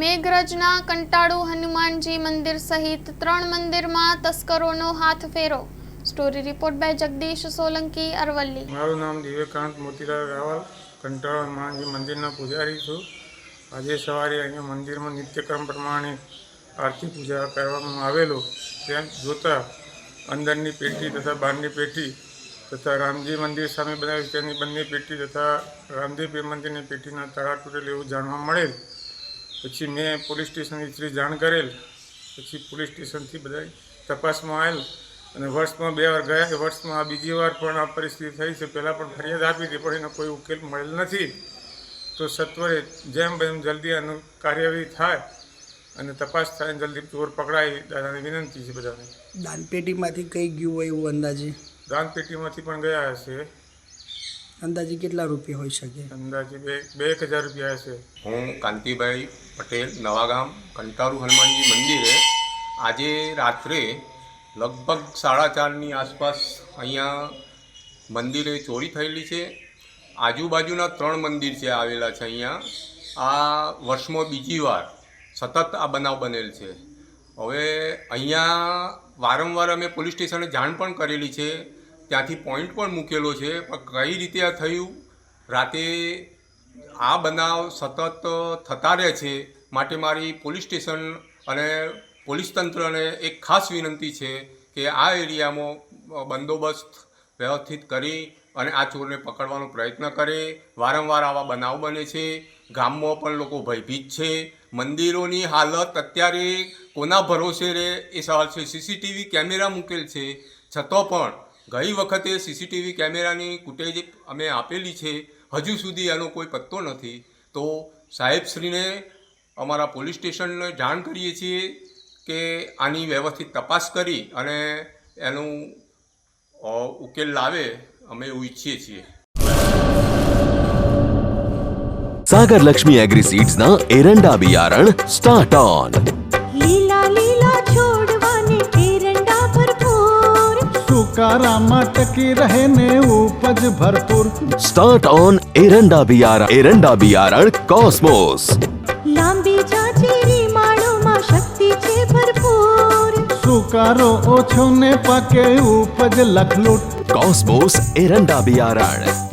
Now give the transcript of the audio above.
મેઘરજના કંટાળુ હનુમાનજી મંદિર સહિત ત્રણ મંદિરમાં તસ્કરોનો હાથ ફેરો. Story report by Jagdish Solanki, Aravalli. મારું નામ દિવ્યકાંત મોતીલાલ રાવલ. કંટાળો હનુમાનજી મંદિરના પૂજારી છું. આજે સવારે અહીંયા મંદિરમાં નિત્યક્રમ પ્રમાણે આરતી પૂજા કરવામાં આવેલો. ત્યાં જોતા અંદરની પેટી તથા બહારની પેટી તથા રામજી મંદિર સામે બનાવી તેની બંને પેટી તથા રામદેવ મંદિરની પેટીના તાળા તૂટેલ એવું જાણવા મળેલ. પછી મેં પોલીસ સ્ટેશનની શ્રી જાણ કરેલ. પછી પોલીસ સ્ટેશનથી બધા તપાસમાં આવેલ અને વર્ષમાં બે વાર ગયા. વર્ષમાં આ બીજી વાર પણ આ પરિસ્થિતિ થઈ છે. પહેલાં પણ ફરિયાદ આપી હતી પણ એનો કોઈ ઉકેલ મળેલ નથી. તો સત્વરે જેમ બેમ એમ જલ્દી આનું કાર્યવાહી થાય અને તપાસ થાય જલ્દી ચોર પકડાય દાદાની વિનંતી છે બધાને. દાનપેટીમાંથી કઈ ગયું હોય એવું અંદાજે? દાનપેટીમાંથી પણ ગયા હશે. અંદાજે કેટલા રૂપિયા હોઈ શકે? અંદાજે બે બે એક હજાર રૂપિયા હશે. હું કાંતિભાઈ પટેલ નવાગામ કંટારુ હનુમાનજી મંદિરે આજે રાત્રે લગભગ સાડા ચારની આસપાસ અહીંયા મંદિરે ચોરી થયેલી છે. આજુબાજુના ત્રણ મંદિર છે આવેલા છે અહીંયા આ વર્ષમાં બીજી વાર સતત આ બનાવ બનેલ છે. હવે અહીંયા વારંવાર અમે પોલીસ સ્ટેશને જાણ પણ કરેલી છે. ત્યાંથી પોઈન્ટ પણ મૂકેલો છે, પણ કઈ રીતે આ થયું? રાતે આ બનાવ સતત થતા રહે છે માટે મારી પોલીસ સ્ટેશન અને પોલીસ તંત્રને એક ખાસ વિનંતી છે કે આ એરિયામાં બંદોબસ્ત વ્યવસ્થિત કરી અને આ ચોરને પકડવાનો પ્રયત્ન કરે. વારંવાર આવા બનાવ બને છે. ગામમાં પણ લોકો ભયભીત છે. મંદિરોની હાલત અત્યારે કોના ભરોસે રહે એ સવાલ છે. સીસીટીવી કેમેરા મૂકેલ છે. છતાં પણ ગઈ વખતે સીસીટીવી કેમેરાની ફૂટેજ અમે આપેલી છે. હજુ સુધી એનો કોઈ પત્તો નથી. તો સાહેબશ્રીને અમારા પોલીસ સ્ટેશનને જાણ કરીએ છીએ કે આની વ્યવસ્થિત તપાસ કરી અને એનું ઉકેલ લાવે અમે એવું ઈચ્છીએ છીએ. સાગર લક્ષ્મી એગ્રી એગ્રીસીડ્સના એરંડા બિયારણ સ્ટાર્ટ ઓન. कारामत की रहने उपज भरपूर। स्टार्ट ऑन एरंडा बियारण एरंडा बियारण कॉस्मोस लांबीच्या मा शक्ति शक्तीचे भरपूर। सुकारो ओछो ने पके उपज लखलूट। कॉस्मोस एरंडा बियारण